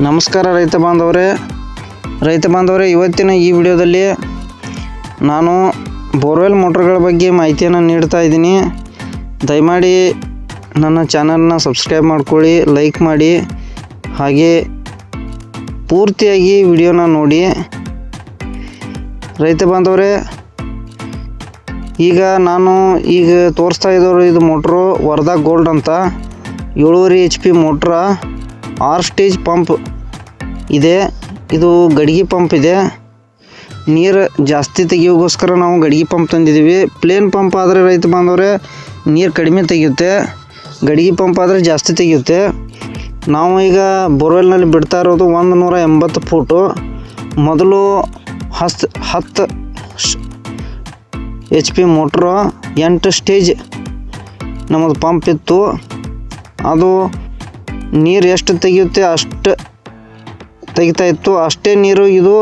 ನಮಸ್ಕಾರ ರೈತ ಬಾಂಧವರೇ. ರೈತ ಬಾಂಧವರೇ, ಇವತ್ತಿನ ಈ ವಿಡಿಯೋದಲ್ಲಿ ನಾನು ಬೋರ್ವೆಲ್ ಮೋಟ್ರ್ಗಳ ಬಗ್ಗೆ ಮಾಹಿತಿಯನ್ನು ನೀಡ್ತಾ ಇದ್ದೀನಿ. ದಯಮಾಡಿ ನನ್ನ ಚಾನಲ್ನ ಸಬ್ಸ್ಕ್ರೈಬ್ ಮಾಡ್ಕೊಳ್ಳಿ, ಲೈಕ್ ಮಾಡಿ, ಹಾಗೆ ಪೂರ್ತಿಯಾಗಿ ವಿಡಿಯೋನ ನೋಡಿ. ರೈತ ಬಾಂಧವರೇ, ಈಗ ನಾನು ಈಗ ತೋರಿಸ್ತಾ ಇದ್ದವರು ಇದು ಮೋಟ್ರು, ವರ್ಧಾ ಗೋಲ್ಡ್ ಅಂತ. ಏಳುವರೆ ಎಚ್ ಪಿ ಮೋಟ್ರ. ಆರ್ ಸ್ಟೇಜ್ ಪಂಪ್ ಇದೆ. ಇದು ಗಡಿಗೆ ಪಂಪ್ ಇದೆ. ನೀರು ಜಾಸ್ತಿ ತೆಗಿಯೋಗೋಸ್ಕರ ನಾವು ಗಡಿಗೆ ಪಂಪ್ ತಂದಿದ್ದೀವಿ. ಪ್ಲೇನ್ ಪಂಪ್ ಆದರೆ ರೈತ ಬಾಂಧವ್ರೆ, ನೀರು ಕಡಿಮೆ ತೆಗೆಯುತ್ತೆ. ಗಡಿಗೆ ಪಂಪ್ ಆದರೆ ಜಾಸ್ತಿ ತೆಗೆಯುತ್ತೆ. ನಾವು ಈಗ ಬೋರ್ವೆಲ್ನಲ್ಲಿ ಬಿಡ್ತಾ ಇರೋದು ಒಂದು ನೂರ ಎಂಬತ್ತು ಫೂಟು. ಮೊದಲು ಹತ್ತು ಹತ್ತು ಎಚ್ ಪಿ ಮೋಟ್ರು, ಎಂಟು ಸ್ಟೇಜ್ ನಮ್ಮದು ಪಂಪ್ ಇತ್ತು. ಅದು ನೀರು ಎಷ್ಟು ತೆಗೆಯುತ್ತೆ ಅಷ್ಟು ತೆಗಿತಾ ಇತ್ತು. ಅಷ್ಟೇ ನೀರು ಇದು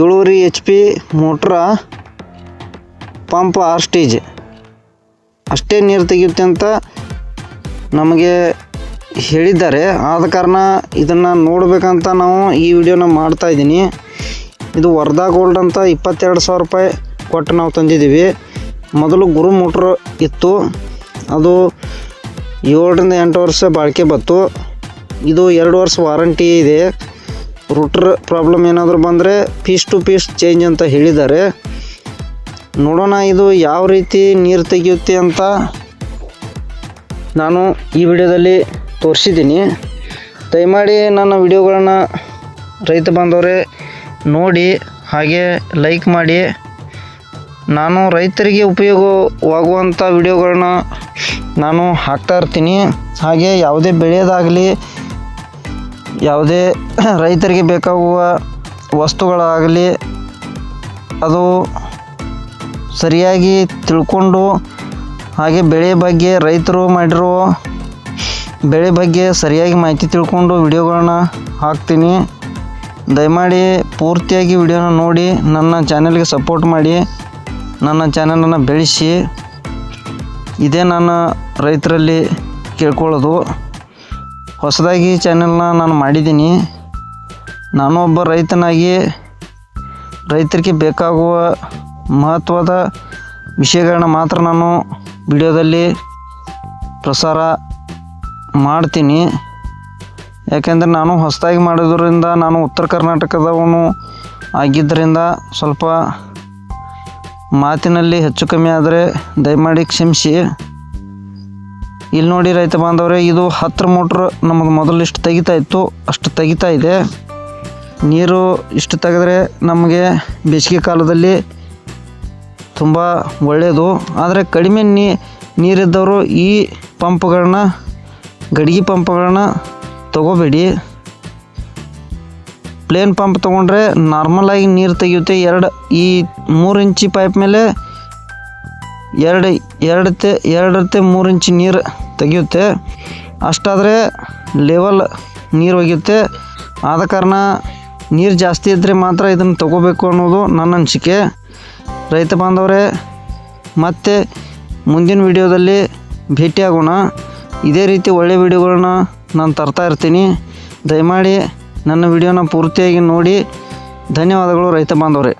ಏಳುವರೆ ಎಚ್ ಪಿ ಮೋಟ್ರ ಪಂಪ್ ಆರ್ ಸ್ಟೇಜ್ ಅಷ್ಟೇ ನೀರು ತೆಗೆಯುತ್ತೆ ಅಂತ ನಮಗೆ ಹೇಳಿದ್ದಾರೆ. ಆದ ಕಾರಣ ಇದನ್ನು ನೋಡಬೇಕಂತ ನಾವು ಈ ವಿಡಿಯೋನ ಮಾಡ್ತಾ ಇದ್ದೀನಿ. ಇದು ವರ್ಧಾ ಗೋಲ್ಡ್ ಅಂತ ಇಪ್ಪತ್ತೆರಡು ಸಾವಿರ ರೂಪಾಯಿ ಕೊಟ್ಟು ನಾವು ತಂದಿದ್ದೀವಿ. ಮೊದಲು ಗುರು ಮೋಟ್ರ್ ಇತ್ತು. ಅದು ಏಳರಿಂದ ಎಂಟು ವರ್ಷ ಬಾಳಿಕೆ ಬತ್ತು ಇದು ಎರಡು ವರ್ಷ ವಾರಂಟಿ ಇದೆ. ರೂಟ್ರ್ ಪ್ರಾಬ್ಲಮ್ ಏನಾದರೂ ಬಂದರೆ ಪೀಸ್ ಟು ಪೀಸ್ ಚೇಂಜ್ ಅಂತ ಹೇಳಿದ್ದಾರೆ. ನೋಡೋಣ ಇದು ಯಾವ ರೀತಿ ನೀರು ತೆಗೆಯುತ್ತೆ ಅಂತ ನಾನು ಈ ವಿಡಿಯೋದಲ್ಲಿ ತೋರಿಸಿದ್ದೀನಿ. ದಯಮಾಡಿ ನನ್ನ ವಿಡಿಯೋಗಳನ್ನು ರೈತ ಬಾಂಧವರೇ ನೋಡಿ, ಹಾಗೆ ಲೈಕ್ ಮಾಡಿ. ನಾನು ರೈತರಿಗೆ ಉಪಯೋಗವಾಗುವಂಥ ವಿಡಿಯೋಗಳನ್ನ ನಾನು ಹಾಕ್ತಾ ಇರ್ತೀನಿ. ಹಾಗೆ ಯಾವುದೇ ಬೆಳೆಯೋದಾಗಲಿ ಯಾವುದೇ ರೈತರಿಗೆ ಬೇಕಾಗುವ ವಸ್ತುಗಳಾಗಲಿ, ಅದು ಸರಿಯಾಗಿ ತಿಳ್ಕೊಂಡು ಹಾಗೆ ಬೆಳೆ ಬಗ್ಗೆ ರೈತರು ಮಾಡಿರೋ ಬೆಳೆ ಬಗ್ಗೆ ಸರಿಯಾಗಿ ಮಾಹಿತಿ ತಿಳ್ಕೊಂಡು ವಿಡಿಯೋಗಳನ್ನ ಹಾಕ್ತೀನಿ. ದಯಮಾಡಿ ಪೂರ್ತಿಯಾಗಿ ವಿಡಿಯೋನ ನೋಡಿ, ನನ್ನ ಚಾನೆಲ್ಗೆ ಸಪೋರ್ಟ್ ಮಾಡಿ, ನನ್ನ ಚಾನೆಲನ್ನು ಬೆಳೆಸಿ. ಇದೇ ನಾನು ರೈತರಲ್ಲಿ ಕೇಳ್ಕೊಳ್ಳೋದು. ಹೊಸದಾಗಿ ಚಾನೆಲ್ನ ನಾನು ಮಾಡಿದ್ದೀನಿ. ನಾನು ಒಬ್ಬ ರೈತನಾಗಿ ರೈತರಿಗೆ ಬೇಕಾಗುವ ಮಹತ್ವದ ವಿಷಯಗಳನ್ನ ಮಾತ್ರ ನಾನು ವಿಡಿಯೋದಲ್ಲಿ ಪ್ರಸಾರ ಮಾಡ್ತೀನಿ. ಯಾಕೆಂದರೆ ನಾನು ಹೊಸದಾಗಿ ಮಾಡೋದ್ರಿಂದ, ನಾನು ಉತ್ತರ ಕರ್ನಾಟಕದವನು ಆಗಿದ್ದರಿಂದ ಸ್ವಲ್ಪ ಮಾತಿನಲ್ಲಿ ಹೆಚ್ಚು ಕಮ್ಮಿ ಆದರೆ ದಯಮಾಡಿ ಕ್ಷಮಿಸಿ. ಇಲ್ಲಿ ನೋಡಿ ರೈತ ಬಾಂಧವ್ರೆ, ಇದು ಹತ್ತು ಮೋಟ್ರ್ ನಮಗೆ ಮೊದಲು ಇಷ್ಟು ತೆಗಿತಾ ಇತ್ತು, ಅಷ್ಟು ತೆಗಿತಾ ಇದೆ. ನೀರು ಇಷ್ಟು ತೆಗೆದ್ರೆ ನಮಗೆ ಬೇಸಿಗೆ ಕಾಲದಲ್ಲಿ ತುಂಬ ಒಳ್ಳೆಯದು ಆದರೆ ಕಡಿಮೆ ನೀರಿದ್ದವರು ಈ ಪಂಪ್ಗಳನ್ನ, ಗಡಿಗೆ ಪಂಪ್ಗಳನ್ನ ತಗೋಬೇಡಿ. ಪ್ಲೇನ್ ಪಂಪ್ ತೊಗೊಂಡ್ರೆ ನಾರ್ಮಲಾಗಿ ನೀರು ತೆಗೆಯುತ್ತೆ, ಎರಡು, ಈ ಮೂರು ಇಂಚಿ ಪೈಪ್ ಮೇಲೆ ಎರಡು ಎರಡತೆ ಎರಡತೆ ಮೂರು ಇಂಚಿ ನೀರು ತೆಗೆಯುತ್ತೆ. ಅಷ್ಟಾದರೆ ಲೆವೆಲ್ ನೀರು ಒಗೆಯುತ್ತೆ. ಆದ ಕಾರಣ ನೀರು ಜಾಸ್ತಿ ಇದ್ದರೆ ಮಾತ್ರ ಇದನ್ನು ತಗೋಬೇಕು ಅನ್ನೋದು ನನ್ನ ಅನಿಸಿಕೆ. ರೈತ ಬಾಂಧವರೇ, ಮತ್ತೆ ಮುಂದಿನ ವಿಡಿಯೋದಲ್ಲಿ ಭೇಟಿಯಾಗೋಣ. ಇದೇ ರೀತಿ ಒಳ್ಳೆಯ ವಿಡಿಯೋಗಳನ್ನ ನಾನು ತರ್ತಾ ಇರ್ತೀನಿ. ದಯಮಾಡಿ ನನ್ನ ವಿಡಿಯೋನ ಪೂರ್ತಿಯಾಗಿ ನೋಡಿ. ಧನ್ಯವಾದಗಳು ರೈತ ಬಾಂಧವರೇ.